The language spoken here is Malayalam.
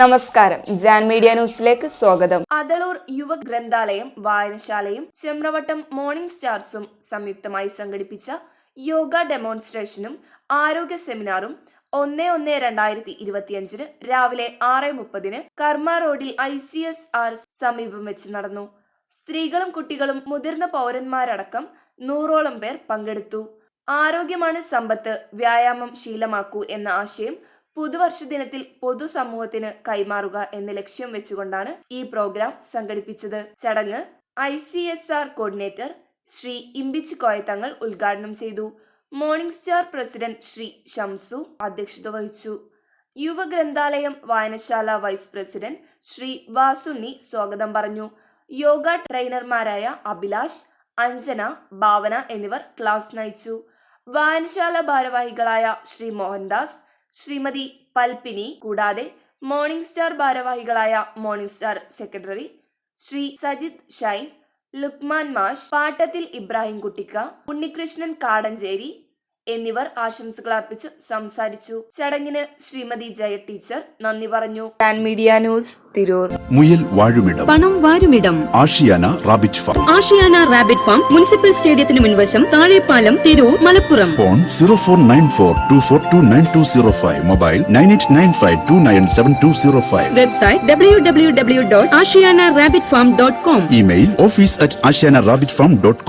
നമസ്കാരം. ജാൻ മീഡിയ ന്യൂസിലേക്ക് സ്വാഗതം. അതളൂർ യുവ ഗ്രന്ഥാലയം വായനശാലയും ചെമ്രവട്ടം മോർണിംഗ് സ്റ്റാർസും സംയുക്തമായി സംഘടിപ്പിച്ച യോഗ ഡെമോൺസ്ട്രേഷനും ആരോഗ്യ സെമിനാറും ഒന്ന് ഒന്ന് രണ്ടായിരത്തി ഇരുപത്തിയഞ്ചിന് രാവിലെ ആറ് മുപ്പതിന് കർമ്മ റോഡിൽ ഐ സി എസ് ആർ സമീപം വെച്ച് നടന്നു. സ്ത്രീകളും കുട്ടികളും മുതിർന്ന പൗരന്മാരടക്കം നൂറോളം പേർ പങ്കെടുത്തു. ആരോഗ്യമാണ് സമ്പത്ത് വ്യായാമം ശീലമാക്കൂ എന്ന ആശയം പുതുവർഷ ദിനത്തിൽ പൊതുസമൂഹത്തിന് കൈമാറുക എന്ന ലക്ഷ്യം വെച്ചുകൊണ്ടാണ് ഈ പ്രോഗ്രാം സംഘടിപ്പിച്ചത്. ചടങ്ങ് I C S R coordinator Shri Imbichi Koyathangal ഉദ്ഘാടനം ചെയ്തു. Morning Star president Shri Shamsu അധ്യക്ഷത വഹിച്ചു. യുവ ഗ്രന്ഥാലയം വായനശാല വൈസ് പ്രസിഡന്റ് ശ്രീ വാസുണ്ണി സ്വാഗതം പറഞ്ഞു. യോഗ ട്രെയിനർമാരായ അഭിലാഷ് അഞ്ജന ഭാവന എന്നിവർ ക്ലാസ് നയിച്ചു. വായനശാല ഭാരവാഹികളായ ശ്രീ മോഹൻദാസ് ശ്രീമതി പൽപിനി കൂടാതെ മോർണിംഗ് സ്റ്റാർ ഭാരവാഹികളായ Morning Star secretary Shri Sajith Shine Lukman മാഷ് പാട്ടത്തിൽ ഇബ്രാഹിം കുട്ടിക്ക ഉണ്ണികൃഷ്ണൻ കാടഞ്ചേരി എന്നിവർ ആശംസകൾ അർപ്പിച്ച് സംസാരിച്ചു. ചടങ്ങിന് ശ്രീമതി ജയ ടീച്ചർ നന്ദി പറഞ്ഞു. Media news Tirur. മുയൽ വാഴുമിടം. പണം വാരുമിടം. Ashiyana rabbit farm. Ashiyana rabbit farm municipal സ്റ്റേഡിയത്തിന് മുൻവശം Thazhepalam Tirur Malappuram. Phone zero four nine four two four two nine two zero five. Mobile nine eight nine five two nine seven two zero five. Website W W W dot Ashiyana rabbit farm dot com. Email office at Ashiyana rabbit farm dot